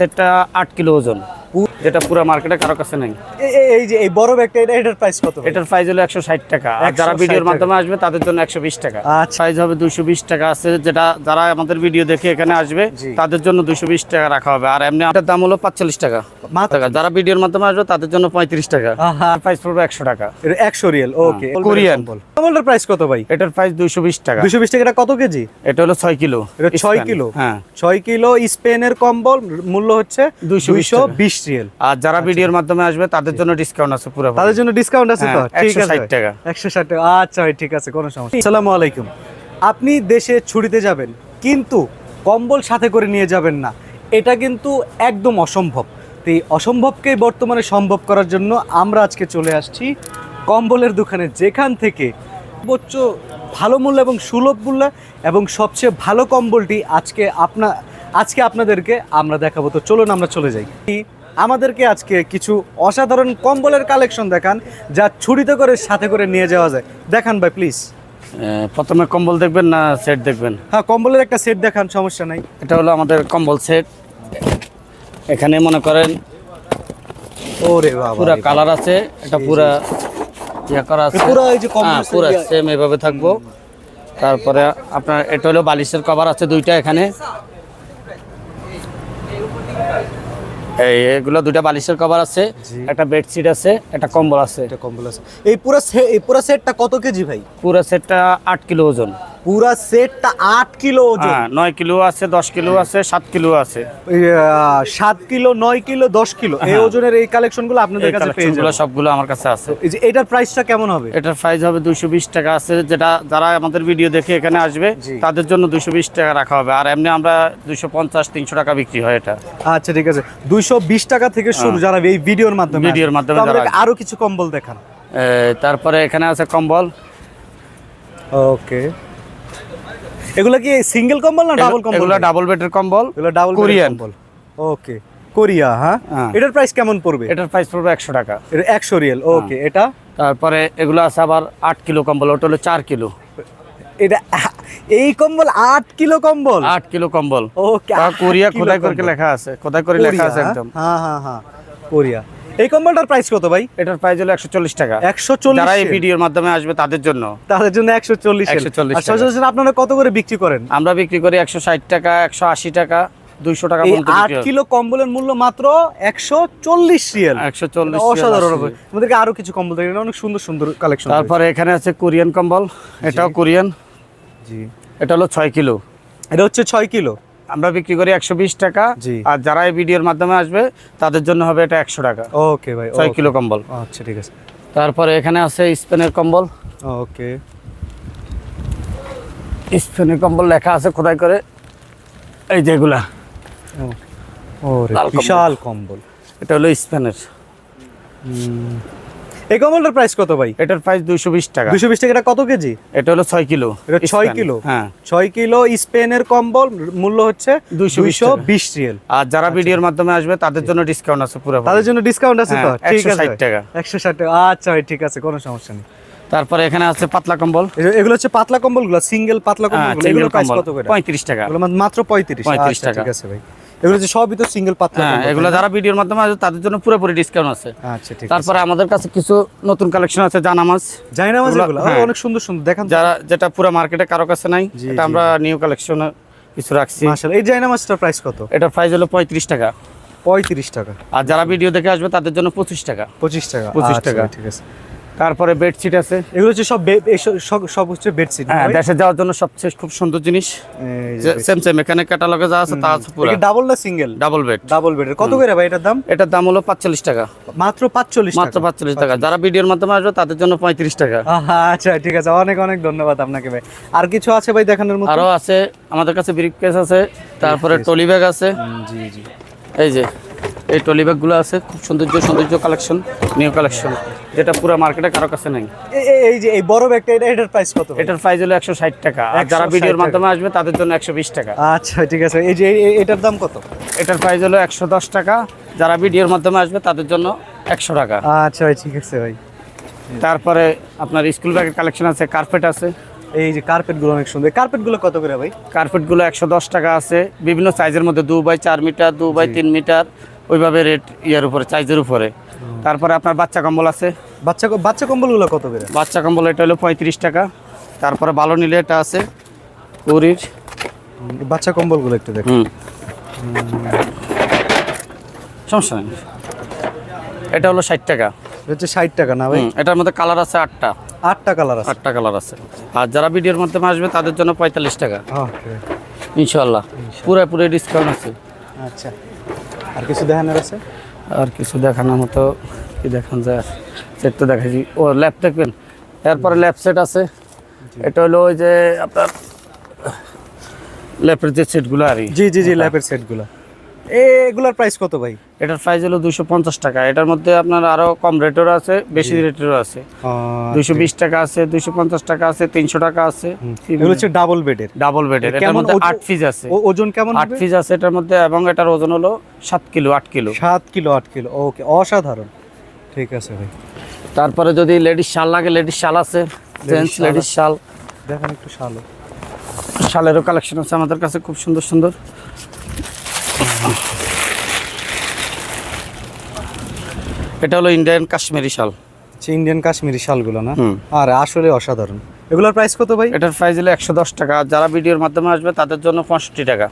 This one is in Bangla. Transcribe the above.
সেটটা আট কিলো ওজন। যেটা পুরো মার্কেটে কারও কাছে নেই। এই যে এই বড় ব্যাগটা এটা এটার প্রাইস কত এটার প্রাইস হলো একশো ষাট টাকা। আর যারা ভিডিওর মাধ্যমে আসবে তাদের জন্য একশো বিশ টাকা। আচ্ছা। প্রাইস হবে দুশো বিশ টাকা আছে যেটা যারা আমাদের ভিডিও দেখে এখানে আসবে তাদের জন্য দুশো বিশ টাকা রাখা হবে। আর এমনি এটার দাম হলো পাঁচচল্লিশ টাকা। টাকা। যারা ভিডিওর মাধ্যমে আসবে তাদের জন্য পঁয়ত্রিশ টাকা। আর প্রাইস পড়বে একশো টাকা। একশো রিয়েল ওকে কোরিয়ান। প্রাইস কত ভাই? এটার প্রাইস দুশো বিশ টাকা। দুশো বিশ টাকা এটা কত কেজি? এটা হলো ছয় কিলো। এটা ছয় কিলো? হ্যাঁ। ছয় কিলো স্পেনের কম্বল মূল্য হচ্ছে 220 দুইশো বিশ রিয়েল আর যারা ভিডিওর মাধ্যমে আসবে তাদের জন্য ডিসকাউন্ট আছে পুরো তাদের জন্য ডিসকাউন্ট আছে তো? হ্যাঁ, ঠিক আছে 160 টাকা। একশো ষাট টাকা। আচ্ছা ভাই ঠিক আছে কোনো সমস্যা আসসালামু আলাইকুম। আপনি দেশে ছুটিতে যাবেন কিন্তু কম্বল সাথে করে নিয়ে যাবেন না। এটা কিন্তু একদম অসম্ভব। তো এই অসম্ভবকেই বর্তমানে সম্ভব করার জন্য আমরা আজকে চলে আসছি কম্বলের দোকানে যেখান থেকে সর্বোচ্চ ভালো মূল্য এবং সুলভ মূল্য এবং সবচেয়ে ভালো কম্বলটি আজকে আপনা আজকে আপনাদেরকে আমরা দেখাবো। তো চলুন আমরা চলে যাই। আমাদেরকে আজকে কিছু অসাধারণ কম্বলের কালেকশন দেখান যা ছুরিতে করে সাথে করে নিয়ে যাওয়া যায়। দেখান ভাই প্লিজ প্রথমে কম্বল দেখবেন না সেট দেখবেন? হ্যাঁ কম্বলের একটা সেট দেখান সমস্যা নাই। এটা হলো আমাদের কম্বল সেট। এখানে মনে করেন ওরে বাবা পুরা কালার আছে এটা পুরা ইয়া করা আছে। পুরা এই যে কম্বল হ্যাঁ পুরা সেম এভাবে থাকব। তারপরে আপনার এটা হলো বালিশের কভার আছে দুইটা এখানে এই এগুলো দুটা বালিশের কভার আছে একটা বেডশিট আছে একটা কম্বল আছে। এটা কম্বল আছে। এই পুরো এই পুরো সেটটা কত কেজি ভাই? পুরো সেটটা আট কিলো ওজন। পুরা সেটটা আট কিলো ওজন। হ্যাঁ নয় কিলো আছে দশ কিলো আছে সাত কিলো আছে। সাত কিলো নয় কিলো দশ কিলো। এই হ্যাঁ। ওজনের এই কালেকশনগুলো আপনাদের কাছে পেয়ে যাবেন। সবগুলো আমার কাছে আছে। এই যে এটার প্রাইসটা কেমন হবে? এটার প্রাইস হবে দুইশো বিশ টাকা আছে যেটা যারা আমাদের ভিডিও দেখে এখানে আসবে তাদের জন্য দুইশো বিশ টাকা রাখা হবে। আর এমনি আমরা দুইশো পঞ্চাশ তিনশো টাকা বিক্রি হয় এটা। আচ্ছা ঠিক আছে। দুইশো বিশ টাকা থেকে শুরু যারা এই ভিডিওর মাধ্যমে হ্যাঁ। ভিডিওর মাধ্যমে। আরও কিছু কম্বল দেখান। তারপরে এখানে আছে কম্বল। ওকে। এগুলো কি সিঙ্গেল কম্বল না ডাবল কম্বল? এগুলো ডাবল বেডের কম্বল এগুলো ডাবল কোরিয়ান। কম্বল। ওকে কোরিয়া হ্যাঁ? হ্যাঁ। এটার প্রাইস কেমন পড়বে? এটার প্রাইস পড়বে একশো টাকা। এটা একশো রিয়েল ওকে এটা? তারপরে এগুলো আছে আবার আট কিলো কম্বল ওটা হলো চার কিলো। এটা এই কম্বল আট কিলো কম্বল? আট কিলো কম্বল। ওকে কোরিয়া খোদাই করে লেখা আছে খোদাই করে লেখা আছে একদম। হ্যাঁ হ্যাঁ হ্যাঁ। কোরিয়া এই কম্বলটার প্রাইস কত ভাই? এটার প্রাইস হলো একশো চল্লিশ টাকা। একশো চল্লিশ যারা এই ভিডিওর মাধ্যমে আসবে তাদের জন্য। তাদের জন্য একশো চল্লিশ 140 আর সচরাচর আপনারা কত করে বিক্রি করেন? আমরা বিক্রি করি একশো ষাট টাকা একশো আশি টাকা দুইশো টাকা আট কিলো কম্বলের মূল্য মাত্র একশো চল্লিশ রিয়েল। একশো চল্লিশ অসাধারণ আমাদেরকে আরও কিছু কম্বল দেখেন অনেক সুন্দর সুন্দর কালেকশন তারপরে এখানে আছে কোরিয়ান কম্বল। এটাও কোরিয়ান। জি। এটা হলো ছয় কিলো। এটা হচ্ছে ছয় কিলো। আমরা বিক্রি করি একশো বিশ টাকা। আর যারা এই ভিডিওর মাধ্যমে আসবে তাদের জন্য হবে এটা একশো টাকা। ওকে ভাই ছয় কিলো কম্বল। আচ্ছা ঠিক আছে। তারপরে এখানে আছে স্পেনের কম্বল। ওকে। স্পেনের কম্বল লেখা আছে খোদাই করে? এই যেগুলা লাল বিশাল কম্বল। এটা হলো স্পেনের। এই কম্বলটার প্রাইস কত ভাই? এটার প্রাইস দুইশো বিশ টাকা। দুশো বিশ টাকা এটা কত কেজি? এটা হলো ছয় কিলো। এটা ছয় কিলো? হ্যাঁ। ছয় কিলো স্পেনের কম্বল মূল্য হচ্ছে 220 দুইশো বিশ রিয়েল। আর যারা ভিডিওর মাধ্যমে আসবে তাদের জন্য ডিসকাউন্ট আছে পুরো তাদের জন্য ডিসকাউন্ট আছে তো? হ্যাঁ, ঠিক আছে। টাকা। একশো ষাট টাকা। আচ্ছা ভাই ঠিক আছে কোনো সমস্যা নেই। তারপরে এখানে আছে পাতলা কম্বল। এগুলো- হচ্ছে পাতলা কম্বলগুলো সিঙ্গেল পাতলা হ্যাঁ, কম্বল এগুলো প্রাইস কত করে? 35 টাকা। মাত্র পঁয়ত্রিশ। 35 আচ্ছা, টাকা। ঠিক আছে ভাই। এগুলো হচ্ছে সবই তো সিঙ্গেল পাতলা হ্যাঁ এগুলো যারা ভিডিওর মাধ্যমে আসবে তাদের জন্য পুরোপুরি ডিসকাউন্ট আছে। আচ্ছা ঠিক তারপরে আমাদের কাছে কিছু নতুন কালেকশন আছে জানামাজ। জানি এগুলো- এগুলো হ্যাঁ। অনেক সুন্দর সুন্দর দেখান যারা যেটা পুরো মার্কেটে কারও কাছে নাই এটা আমরা নিউ কালেকশন কিছু রাখছি। মাশাআল্লাহ এই প্রাইস কত? এটার প্রাইস হলো পঁয়ত্রিশ টাকা। পঁয়ত্রিশ টাকা। আর যারা ভিডিও দেখে আসবে তাদের জন্য পঁচিশ টাকা। পঁচিশ টাকা। 25 আচ্ছা, টাকা। ঠিক আছে। তারপরে বেডশিট আছে। এগুলো হচ্ছে সব সব হচ্ছে বেডশিট হ্যাঁ দেশে যাওয়ার জন্য সবচেয়ে খুব সুন্দর জিনিস। সেম সেম এখানে ক্যাটালগে যা আছে তা আছে পুরো। ডাবল না সিঙ্গেল ডাবল বেড ডাবল বেডের কত করে ভাই এটার দাম? এটার দাম হলো পাঁচচল্লিশ টাকা। মাত্র পাঁচচল্লিশ মাত্র পাঁচচল্লিশ টাকা। যারা ভিডিওর মাধ্যমে আসবে তাদের জন্য পঁয়ত্রিশ টাকা। আচ্ছা ঠিক আছে। অনেক অনেক ধন্যবাদ আপনাকে ভাই। আর কিছু আছে ভাই দেখানোর মতো? আরও আছে। আমাদের কাছে ব্রিক কেস আছে। তারপরে টলি ব্যাগ আছে। জি জি। এই যে এই টলি ব্যাগগুলো আছে। খুব সৌন্দর্য সৌন্দর্য কালেকশন নিউ কালেকশন যেটা পুরো মার্কেটে কারও কাছে নেই। এই যে এই বড় ব্যাগটা এটা এটার প্রাইস কত? এটার প্রাইস হলো একশো ষাট টাকা। আর যারা ভিডিওর মাধ্যমে আসবে তাদের জন্য একশো বিশ টাকা। আচ্ছা ঠিক আছে। এই যে এটার দাম কত? এটার প্রাইস হলো একশো দশ টাকা। যারা ভিডিওর মাধ্যমে আসবে তাদের জন্য একশো টাকা। আচ্ছা ভাই ঠিক আছে ভাই। তারপরে আপনার স্কুল ব্যাগের কালেকশন আছে কার্পেট আছে। এই যে কার্পেটগুলো অনেক সুন্দর। কার্পেটগুলো কত করে ভাই? কার্পেটগুলো একশো দশ টাকা আছে। বিভিন্ন সাইজের মধ্যে দু বাই চার মিটার দু বাই তিন মিটার ওইভাবে রেট ইয়ার উপরে সাইজের উপরে। তারপরে আপনার বাচ্চা কম্বল আছে। বাচ্চা বাচ্চা কম্বলগুলো কত করে? বাচ্চা কম্বল এটা হলো পঁয়ত্রিশ টাকা। তারপরে ভালো নিলে এটা আছে কুড়ির। বাচ্চা কম্বলগুলো একটু দেখ। হুম। সমস্যা নেই। এটা হলো ষাট টাকা। হচ্ছে ষাট টাকা না ভাই? এটার মধ্যে কালার আছে আটটা। আটটা কালার আছে? আটটা কালার আছে। আর যারা ভিডিওর মাধ্যমে আসবে তাদের জন্য পঁয়তাল্লিশ টাকা। ইনশাল্লাহ পুরো পুরো ডিসকাউন্ট আছে। আচ্ছা। আর কিছু দেখানোর আছে? আর কিছু দেখানোর মতো কি দেখান যায়? সেট তো দেখাচ্ছি ও ল্যাপ দেখবেন? এরপরে ল্যাপ সেট আছে। এটা হলো ওই যে আপনার ল্যাপের যে সেটগুলো আর কি। জি জি জি ল্যাপের সেটগুলো এগুলোর প্রাইস কত ভাই? এটার প্রাইস হলো দুশো পঞ্চাশ টাকা। এটার মধ্যে আপনার আরও কম রেটেরও আছে বেশি রেটেরও আছে। দুশো বিশ টাকা আছে দুশো পঞ্চাশ টাকা আছে তিনশো টাকা আছে। এগুলো হচ্ছে ডাবল বেডের ডাবল বেডের এটার মধ্যে আট পিস আছে। ওজন কেমন আট পিস আছে এটার মধ্যে এবং এটার ওজন হলো সাত কিলো আট কিলো। সাত কিলো আট কিলো। ওকে অসাধারণ। ঠিক আছে ভাই। তারপরে যদি লেডিস শাল লাগে লেডিস শাল আছে জেন্টস লেডিস শাল। দেখেন একটু শালো শালেরও কালেকশন আছে আমাদের কাছে খুব সুন্দর সুন্দর। এটা হলো ইন্ডিয়ান কাশ্মীরি শাল। হচ্ছে ইন্ডিয়ান কাশ্মীরি শালগুলো না? আর আসলে অসাধারণ। এগুলোর প্রাইস কত ভাই? এটার প্রাইস হলো একশো দশ টাকা। আর যারা ভিডিওর মাধ্যমে আসবে তাদের জন্য পঁয়ষট্টি টাকা।